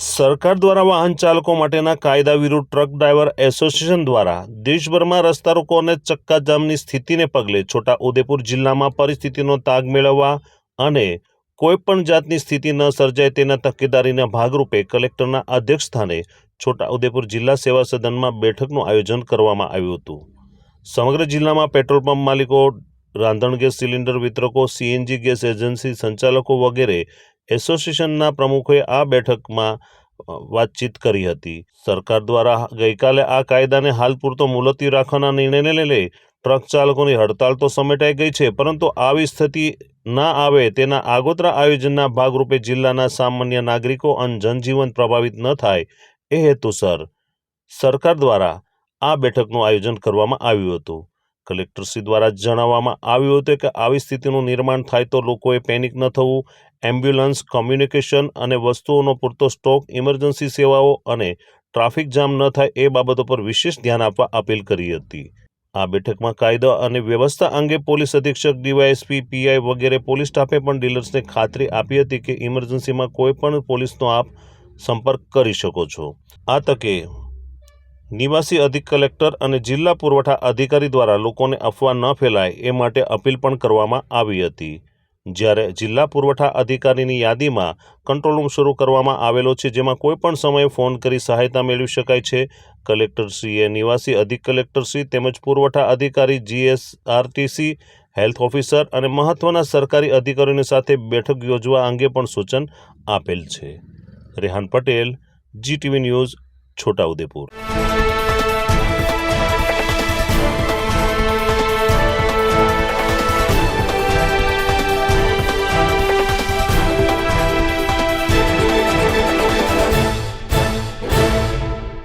સરકાર દ્વારા વાહન ચાલકો માટેના કાયદા વિરુદ્ધ ટ્રક ડ્રાઈવર એસોસિએશન દ્વારા દેશભરમાં રસ્તા રોકો અને ચક્કાજામની સ્થિતિને પગલે છોટાઉદેપુર જિલ્લામાં પરિસ્થિતિનો તાગ મેળવવા અને કોઈપણ જાતની સ્થિતિ ન સર્જાય તેના તકેદારીના ભાગરૂપે કલેક્ટરના અધ્યક્ષસ્થાને છોટાઉદેપુર જિલ્લા સેવા સદનમાં બેઠકનું આયોજન કરવામાં આવ્યું હતું. સમગ્ર જિલ્લામાં પેટ્રોલ પંપ માલિકો રાંધણ ગેસ સિલિન્ડર વિતરકો, સીએનજી ગેસ એજન્સી સંચાલકો વગેરે એસોસિએશનના પ્રમુખોએ આ બેઠકમાં વાતચીત કરી હતી. સરકાર દ્વારા ગઈકાલે આ કાયદાને હાલ પૂરતો મુલતવી રાખવાના નિર્ણયને લઈને ટ્રક ચાલકોની હડતાળ તો સમેટાઈ ગઈ છે, પરંતુ આવી સ્થિતિ ના આવે તેના આગોતરા આયોજનના ભાગરૂપે જિલ્લાના સામાન્ય નાગરિકો અને જનજીવન પ્રભાવિત ન થાય એ હેતુસર સરકાર દ્વારા આ બેઠકનું આયોજન કરવામાં આવ્યું હતું. કલેક્ટરશ્રી દ્વારા જણાવવામાં આવ્યું હતું કે આવી સ્થિતિનું નિર્માણ થાય તો લોકોએ પેનિક ન થવું, એમ્બ્યુલન્સ, કોમ્યુનિકેશન અને વસ્તુઓનો પૂરતો સ્ટોક, ઇમરજન્સી સેવાઓ અને ટ્રાફિક જામ ન થાય એ બાબતો પર વિશેષ ધ્યાન આપવા અપીલ કરી હતી. આ બેઠકમાં કાયદા અને વ્યવસ્થા અંગે પોલીસ અધિક્ષક ડીવાયએસપી પીઆઈ વગેરે પોલીસ સ્ટાફે પણ ડીલર્સને ખાતરી આપી હતી કે ઇમરજન્સીમાં કોઈ પણ પોલીસનો આપ સંપર્ક કરી શકો છો. આ તકે નિવાસી અધિક કલેક્ટર અને જિલ્લા પુરવઠા અધિકારી દ્વારા લોકોને અફવા ન ફેલાય એ માટે અપીલ પણ કરવામાં આવી હતી. જ્યારે જિલ્લા પુરવઠા અધિકારીની યાદીમાં કંટ્રોલ રૂમ શરૂ કરવામાં આવેલો છે, જેમાં કોઈપણ સમયે ફોન કરી સહાયતા મેળવી શકાય છે. કલેક્ટરશ્રીએ નિવાસી અધિક કલેક્ટરશ્રી તેમજ પુરવઠા અધિકારી જીએસઆરટીસી, હેલ્થ ઓફિસર અને મહત્વના સરકારી અધિકારીઓની સાથે બેઠક યોજવા અંગે પણ સૂચન આપેલ છે. રેહાન પટેલ, જીટીવી ન્યૂઝ छोटा उदेपुर